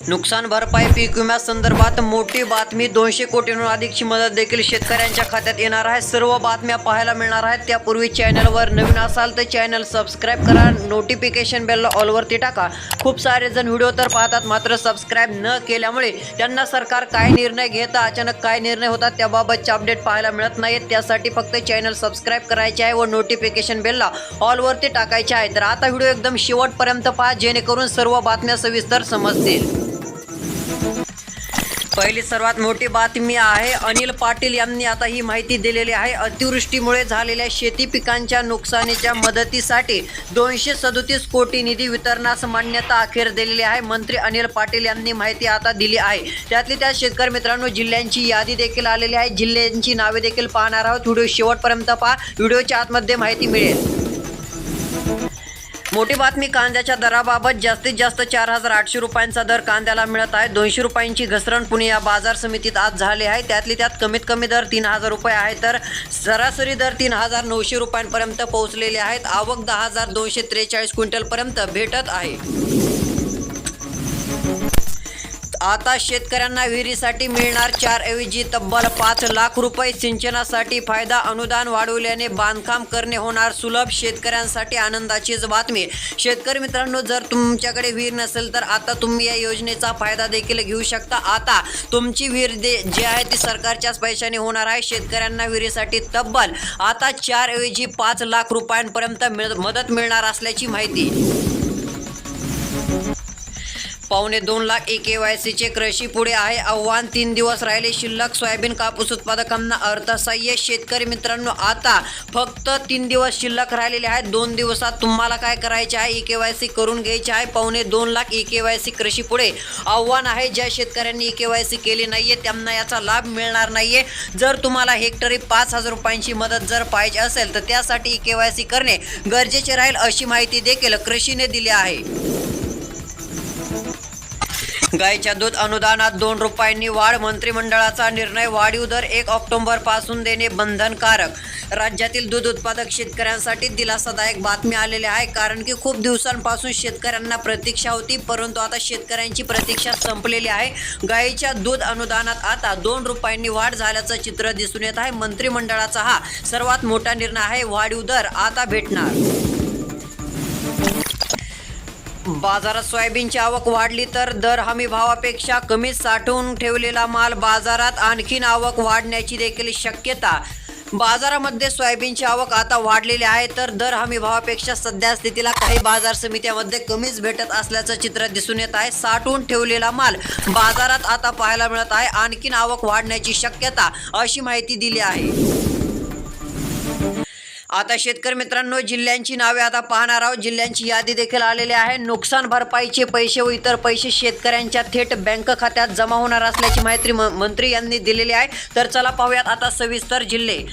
नुकसान भरपाई पीक विम्यासंदर्भात मोठी बातमी. दोनशे कोटींहून अधिकची मदत देखील शेतकऱ्यांच्या खात्यात येणार आहे. सर्व बातम्या पाहायला मिळणार आहेत. त्यापूर्वी चॅनलवर नवीन असाल तर चॅनल सबस्क्राईब करा. नोटिफिकेशन बेलला ऑलवरती टाका. खूप सारे जण व्हिडिओ तर पाहतात मात्र सबस्क्राईब न केल्यामुळे त्यांना सरकार काय निर्णय घेतं अचानक काय निर्णय होतात त्याबाबतचे अपडेट पाहायला मिळत नाहीत. त्यासाठी फक्त चॅनल सबस्क्राईब करायचे आहे व नोटिफिकेशन बेलला ऑलवरती टाकायचे आहे. तर आता व्हिडिओ एकदम शेवटपर्यंत पहा जेणेकरून सर्व बातम्या सविस्तर समजतील. पहिली सर्वात मोठी बातमी आहे. अनिल पाटील यांनी आता ही माहिती दिलेली आहे. अतिवृष्टीमुळे झालेल्या शेती पिकांच्या नुकसानीच्या मदतीसाठी दोनशे सदोतीस कोटी निधी वितरणास मान्यता अखेर दिलेली आहे. मंत्री अनिल पाटील यांनी माहिती आता दिली आहे. त्यातली त्या शेतकरी मित्रांनो जिल्ह्यांची यादी देखील आलेली आहे. जिल्ह्यांची नावे देखील पाहणार आहोत. व्हिडिओ शेवटपर्यंत पहा. व्हिडिओच्या आतमध्ये माहिती मिळेल. मोठी बातमी कांद्याच्या दराबाबत जास्तीत जास्त चार हजार आठशे रुपयांचा दर कांद्याला मिळत आहे. दोनशे रुपयांची घसरण पुणे या बाजार समितीत आज झाली आहे. त्यातली त्यात कमीत कमी दर तीन हजार रुपये आहे तर सरासरी दर तीन हजार नऊशे रुपयांपर्यंत पोहोचलेले आहेत. आवक दहा हजार दोनशे त्रेचाळीस क्विंटलपर्यंत भेटत आहे. आता शेतकऱ्यांना विहिरीसाठी मिळणार चार ऐवजी तब्बल पाच लाख रुपये सिंचनासाठी फायदा अनुदान वाढवल्याने बांधकाम करणे होणार सुलभ शेतकऱ्यांसाठी आनंदाचीच बातमी. शेतकरी मित्रांनो जर तुमच्याकडे विहीर नसेल तर आता तुम्ही या योजनेचा फायदा देखील घेऊ शकता. आता तुमची विहीर दे जी आहे ती सरकारच्याच पैशाने होणार आहे. शेतकऱ्यांना विहिरीसाठी तब्बल आता चार ऐवजी पाच लाख रुपयांपर्यंत मिळ- मदत मिळणार असल्याची माहिती. पावणे दोन लाख ए के वाय सीचे कृषी पुढे आहे. आव्हान तीन दिवस राहिले. शिल्लक सोयाबीन कापूस उत्पादकांना अर्थसहाय्य. शेतकरी मित्रांनो आता फक्त तीन दिवस शिल्लक राहिलेले आहेत. दोन दिवसात तुम्हाला काय करायचे आहे? ई के वाय सी करून घ्यायचे आहे. पावणे दोन lakh E K Y C कृषी पुढे आव्हान आहे. ज्या शेतकऱ्यांनी ई के वाय सी केली नाहीये त्यांना याचा लाभ मिळणार नाहीये. जर तुम्हाला हेक्टरी पाच हजार रुपयांची मदत जर पाहिजे असेल तर त्यासाठी ई के वाय सी करणे गरजेचे राहील अशी माहिती देखील कृषीने दिली आहे. गायच्या दूध अनुदानात दोन रुपयांनी वाढ मंत्रिमंडळाचा निर्णय वाढीव दर एक ऑक्टोबरपासून देणे बंधनकारक. राज्यातील दूध उत्पादक शेतकऱ्यांसाठी दिलासादायक बातमी आलेली आहे कारण की खूप दिवसांपासून शेतकऱ्यांना प्रतीक्षा होती परंतु आता शेतकऱ्यांची प्रतीक्षा संपलेली आहे. गायीच्या दूध अनुदानात आता दोन रुपयांनी वाढ झाल्याचं चित्र दिसून येत आहे. मंत्रिमंडळाचा हा सर्वात मोठा निर्णय आहे वाढीव दर आता भेटणार. बाजारात सोयाबीनची आवक वाढली तर दर हमी भावापेक्षा कमी साठवून ठेवलेला माल बाजारात आणखीन आवक वाढण्याची देखील शक्यता. बाजारामध्ये सोयाबीनची आवक आता वाढलेली आहे तर दर हमी भावापेक्षा सध्या स्थितीला काही बाजार समित्यामध्ये कमीच भेटत असल्याचं चित्र दिसून येत आहे. साठवून ठेवलेला माल बाजारात आता पाहायला मिळत आहे. आणखीन आवक वाढण्याची शक्यता अशी माहिती दिली आहे. आता शेतकरी मित्रांनो जिल्ह्यांची नावे आता पाहणार आहोत. जिल्ह्यांची यादी देखील आलेली आहे. नुकसान भरपाईचे पैसे व इतर पैसे शेतकऱ्यांच्या थेट बँक खात्यात जमा होणार असल्याची माहिती म- मंत्री यांनी दिलेली आहे. तर चला पाहूयात आता सविस्तर जिल्हे.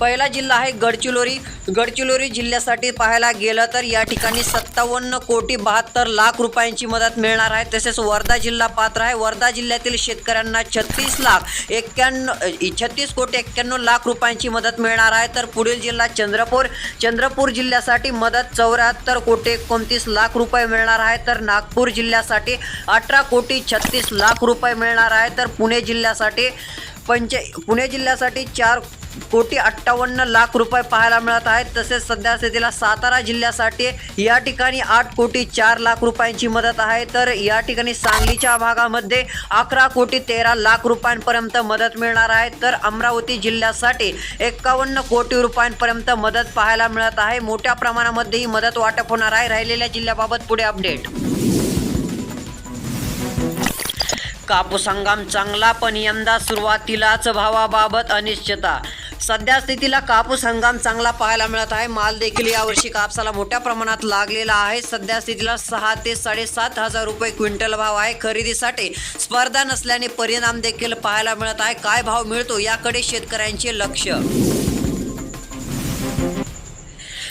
पहिला जिल्हा आहे गडचिरोली. गडचिरोली जिल्ह्यासाठी पाहायला गेलं तर या ठिकाणी सत्तावन्न कोटी बहात्तर लाख रुपयांची मदत मिळणार आहे. तसेच वर्धा जिल्हा पात्र आहे. वर्धा जिल्ह्यातील शेतकऱ्यांना छत्तीस लाख एक्क्याण्णव छत्तीस कोटी एक्क्याण्णव लाख रुपयांची मदत मिळणार आहे. तर पुढील जिल्हा चंद्रपूर. चंद्रपूर जिल्ह्यासाठी मदत चौऱ्याहत्तर कोटी एकोणतीस लाख रुपये मिळणार आहे. तर नागपूर जिल्ह्यासाठी अठरा कोटी छत्तीस लाख रुपये मिळणार आहे. तर पुणे जिल्ह्यासाठी पंच पुणे जिल्ह्यासाठी चार कोटी अठ्ठावन्न लाख रुपये पाहायला मिळत आहेत. तसेच सध्या स्थितीला सातारा जिल्ह्यासाठी या ठिकाणी आठ कोटी चार लाख रुपयांची मदत आहे. तर या ठिकाणी सांगलीच्या भागामध्ये अकरा कोटी तेरा लाख रुपयांपर्यंत मदत मिळणार आहे. तर अमरावती जिल्ह्यासाठी एक्कावन्न कोटी रुपयांपर्यंत मदत पाहायला मिळत आहे. मोठ्या प्रमाणामध्ये ही मदत वाटप होणार आहे. राहिलेल्या जिल्ह्याबाबत पुढे अपडेट. कापूस हंगाम चांगला पण यंदा सुरुवातीलाच भावाबाबत अनिश्चितता सध्या स्थितीला कापूस हंगाम चांगला पाहायला मिळत आहे. माल देखील यावर्षी कापसाला मोठ्या प्रमाणात लागलेला आहे. सध्या स्थितीला सहा ते साडेसात हजार रुपये क्विंटल भाव आहे. खरेदीसाठी स्पर्धा नसल्याने परिणाम देखील पाहायला मिळत आहे. काय भाव मिळतो याकडे शेतकऱ्यांचे लक्ष.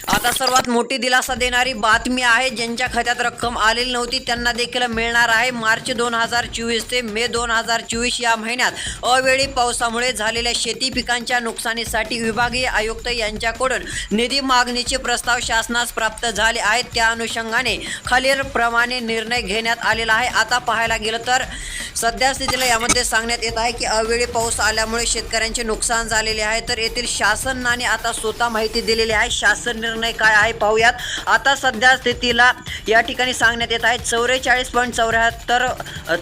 आता सर्वात मोठी दिलासा देणारी बातमी आहे ज्यांच्या खात्यात रक्कम आलेली नव्हती त्यांना देखील मिळणार आहे. मार्च दोन हजार चोवीस ते मे दोन हजार चोवीस या महिन्यात अवेळी पावसामुळे झालेल्या शेती पिकांच्या नुकसानीसाठी विभागीय आयुक्त यांच्याकडून निधी मागणीचे प्रस्ताव शासनास प्राप्त झाले आहेत. त्या अनुषंगाने खालीलप्रमाणे निर्णय घेण्यात आलेला आहे. आता पाहायला गेलं तर सध्या स्थितीला यामध्ये सांगण्यात येत आहे की अवेळी पाऊस आल्यामुळे शेतकऱ्यांचे नुकसान झालेले आहे. तर येथील शासनाने आता स्वतः माहिती दिलेली आहे. शासन निर्णय काय आहे पाहूयात. आता सध्या स्थितीला या ठिकाणी सांगण्यात येत आहे चौवेचाळीस पॉईंट चौऱ्याहत्तर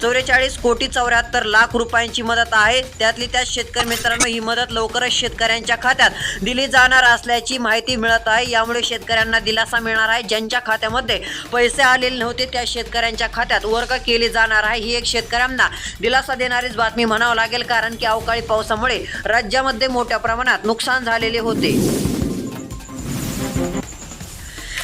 चौवेचाळीस कोटी चौऱ्याहत्तर लाख रुपयांची मदत आहे. त्यातली त्या शेतकरी मित्रांनो ही मदत लवकरच शेतकऱ्यांच्या खात्यात दिली जाणार असल्याची माहिती मिळत आहे. यामुळे शेतकऱ्यांना दिलासा मिळणार आहे. ज्यांच्या खात्यामध्ये पैसे आलेले नव्हते त्या शेतकऱ्यांच्या खात्यात वर्ग केले जाणार आहे. ही एक शेतकऱ्यांना दिलासा देणारीच बातमी म्हणावं लागेल कारण की अवकाळी पावसामुळे राज्यामध्ये मोठ्या प्रमाणात नुकसान झालेले होते.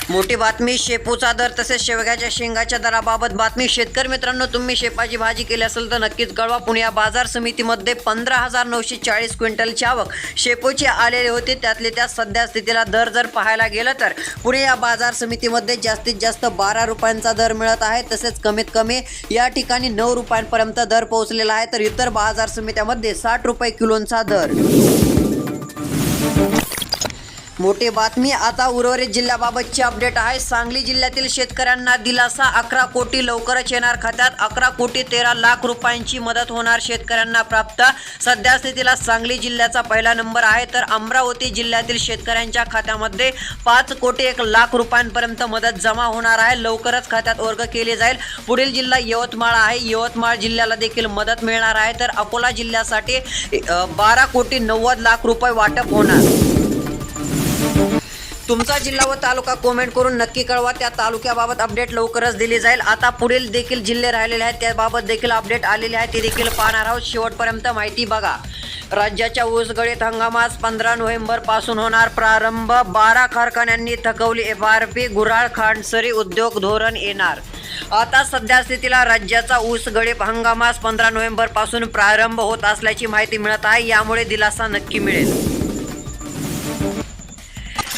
मोठी बातमी शेपूचा दर तसेच शेवग्याच्या शेंगाच्या दराबाबत बातमी. शेतकरी मित्रांनो तुम्ही शेपाची भाजी केली असेल तर नक्कीच कळवा. पुणे या बाजार समितीमध्ये पंधरा हजार नऊशे चाळीस क्विंटलची आवक शेपूची आलेली होती. त्यातले त्या सध्या स्थितीला दर जर पाहायला गेलं तर पुणे या बाजार समितीमध्ये जास्तीत जास्त बारा रुपयांचा दर मिळत आहे. तसेच कमीत कमी या ठिकाणी नऊ रुपयांपर्यंत दर पोहोचलेला आहे. तर इतर बाजार समित्यामध्ये साठ रुपये किलोंचा दर. मोठी बातमी आता उर्वरित जिल्ह्याबाबतची अपडेट आहे. सांगली जिल्ह्यातील शेतकऱ्यांना दिलासा अकरा कोटी लवकरच येणार खात्यात. अकरा कोटी तेरा लाख रुपयांची मदत होणार शेतकऱ्यांना प्राप्त. सध्या स्थितीला सांगली जिल्ह्याचा पहिला नंबर आहे. तर अमरावती जिल्ह्यातील शेतकऱ्यांच्या खात्यामध्ये पाच कोटी एक लाख रुपयांपर्यंत मदत जमा होणार आहे. लवकरच खात्यात वर्ग केली जाईल. पुढील जिल्हा यवतमाळ आहे. यवतमाळ जिल्ह्याला देखील मदत मिळणार आहे. तर अकोला जिल्ह्यासाठी बारा कोटी नव्वद लाख रुपये वाटप होणार. तुमचा जिल्हा व तालुका कमेंट करून नक्की कळवा. त्या तालुक्याबाबत अपडेट लवकरच दिली जाईल. आता पुढील देखील जिल्हे राहिलेले आहेत. त्याबाबत देखील अपडेट आलेले आहे. ते देखील पाहणार आहोत. शेवटपर्यंत माहिती बघा. राज्याच्या ऊसगळीत हंगामास पंधरा नोव्हेंबरपासून होणार प्रारंभ. बारा कारखान्यांनी थकवली एफ आर पी गुराळ खांडसरी उद्योग धोरण येणार. आता सध्या स्थितीला राज्याचा ऊस गळीप हंगामास पंधरा नोव्हेंबरपासून प्रारंभ होत असल्याची माहिती मिळत आहे. यामुळे दिलासा नक्की मिळेल.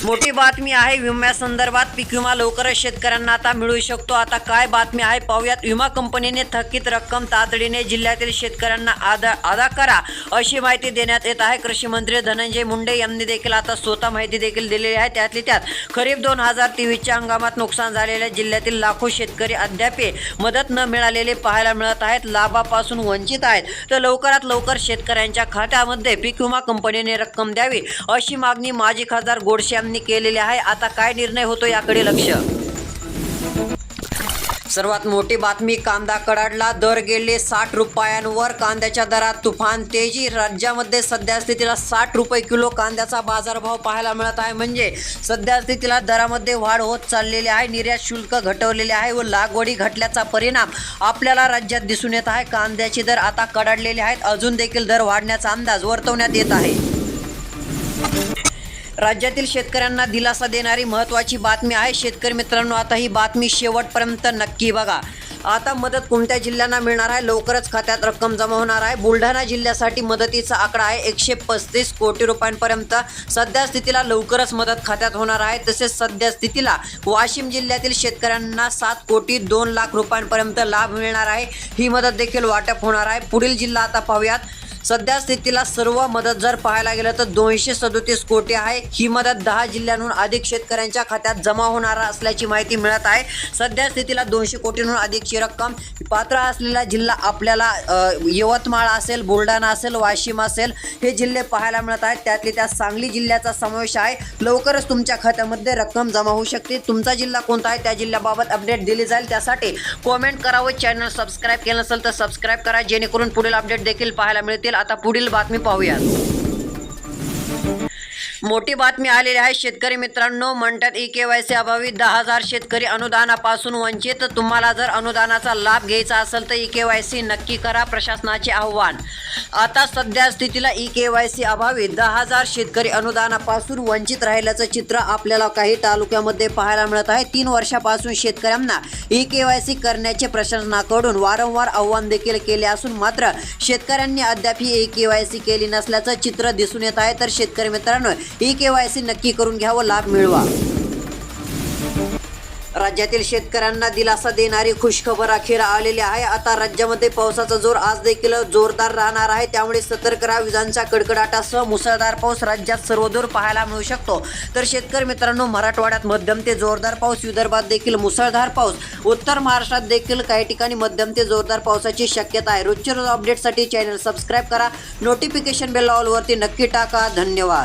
मोठी बातमी आहे विम्यासंदर्भात पीक विमा लवकरच शेतकऱ्यांना आता मिळू शकतो. आता काय बातमी आहे पाहूयात. विमा कंपनीने थकीत रक्कम तातडीने जिल्ह्यातील शेतकऱ्यांना अदा अदा करा अशी माहिती देण्यात येत आहे. कृषी मंत्री धनंजय मुंडे यांनी देखील आता स्वतः माहिती देखील दिलेली आहे. त्यातली त्यात खरीप दोन हजार तेवीसच्या हंगामात नुकसान झालेल्या जिल्ह्यातील लाखो शेतकरी अद्याप मदत न मिळालेले पाहायला मिळत आहेत. लाभापासून वंचित आहेत. तर लवकरात लवकर शेतकऱ्यांच्या खात्यामध्ये पीक विमा कंपनीने रक्कम द्यावी अशी मागणी माजी खासदार गोडसे यांनी केलेले आहे. आता काय निर्णय होतो याकडे लक्ष. सर्वात मोठी बातमी कांदा कडाडला दर गेले साठ रुपयांवर. कांद्याच्या दरात तुफान तेजी. राज्यामध्ये सध्या स्थितीला साठ रुपये किलो कांद्याचा बाजारभाव पाहायला मिळत आहे. म्हणजे सध्या स्थितीला दरामध्ये वाढ होत चाललेली आहे. निर्यात शुल्क घटवलेले आहे व लागवडी घटल्याचा परिणाम आपल्याला राज्यात दिसून येत आहे. कांद्याचे दर आता कडाडलेले आहेत. अजून देखील दर वाढण्याचा अंदाज वर्तवण्यात येत आहे. राज्यातील शेतकऱ्यांना दिलासा देणारी महत्त्वाची बातमी आहे. शेतकरी मित्रांनो आता ही बातमी शेवटपर्यंत नक्की बघा. आता मदत कोणत्या जिल्ह्यांना मिळणार आहे? लवकरच खात्यात रक्कम जमा होणार आहे. बुलढाणा जिल्ह्यासाठी मदतीचा आकडा आहे. एकशे पस्तीस कोटी रुपयांपर्यंत सध्या स्थितीला लवकरच मदत खात्यात होणार आहे. तसेच सध्या स्थितीला वाशिम जिल्ह्यातील शेतकऱ्यांना सात कोटी दोन लाख रुपयांपर्यंत लाभ मिळणार आहे. ही मदत देखील वाटप होणार आहे. पुढील जिल्हा आता पाहूयात. सध्या स्थितीला सर्व मदत जर पाहायला गेलं तर दोनशे सदोतीस कोटी आहे. ही मदत दहा जिल्ह्यांहून अधिक शेतकऱ्यांच्या खात्यात जमा होणार असल्याची माहिती मिळत आहे. सध्या स्थितीला दोनशे कोटींहून अधिकची रक्कम पात्र असलेला जिल्हा आपल्याला यवतमाळ असेल बुलढाणा असेल वाशिम असेल हे जिल्हे पाहायला मिळत आहेत. त्यातले त्या सांगली जिल्ह्याचा समावेश आहे. लवकरच तुमच्या खात्यामध्ये रक्कम जमा होऊ शकते. तुमचा जिल्हा कोणता आहे त्या जिल्ह्याबाबत अपडेट दिली जाईल. त्यासाठी कॉमेंट करावं. चॅनल सबस्क्राईब केलं नसेल तर सबस्क्राईब करा. जेणेकरून पुढील अपडेट देखील पाहायला मिळतील. आता पुढील बातमी पाहूयात. मोठी बातमी आलेली आहे. शेतकरी मित्रांनो म्हणतात ई के वाय सी अभावी दहा हजार शेतकरी अनुदानापासून वंचित. तुम्हाला जर अनुदानाचा लाभ घ्यायचा असेल तर ई के वाय सी नक्की करा प्रशासनाचे आव्हान. आता सध्या स्थितीला ई के वाय सी अभावी दहा हजार शेतकरी अनुदानापासून वंचित राहिल्याचं चित्र आपल्याला काही तालुक्यामध्ये पाहायला मिळत आहे. तीन वर्षापासून शेतकऱ्यांना ई के वाय सी करण्याचे प्रशासनाकडून वारंवार आव्हान देखील केले असून मात्र शेतकऱ्यांनी अद्याप ही ई के वाय सी केली नसल्याचं चित्र दिसून येत आहे. तर शेतकरी मित्रांनो ई के वाय सी नक्की करून घ्यावं लाभ मिळवा. राज्यातील शेतकऱ्यांना दिलासा देणारी खुशखबर अखेर आलेली आहे. आता राज्यामध्ये पावसाचा जोर आज देखील जोरदार राहणार आहे. त्यामुळे सतर्क राहा विजांच्या कडकडाटासह मुसळधार पाऊस राज्यात सर्वदूर पाहायला मिळू शकतो. तर शेतकरी मित्रांनो मराठवाड्यात मध्यम ते जोरदार पाऊस विदर्भात देखील मुसळधार पाऊस उत्तर महाराष्ट्रात देखील काही ठिकाणी मध्यम ते जोरदार पावसाची शक्यता आहे. रोजच्या रोज अपडेटसाठी चॅनल सबस्क्राईब करा. नोटिफिकेशन बेल ऑलवरती नक्की टाका. धन्यवाद.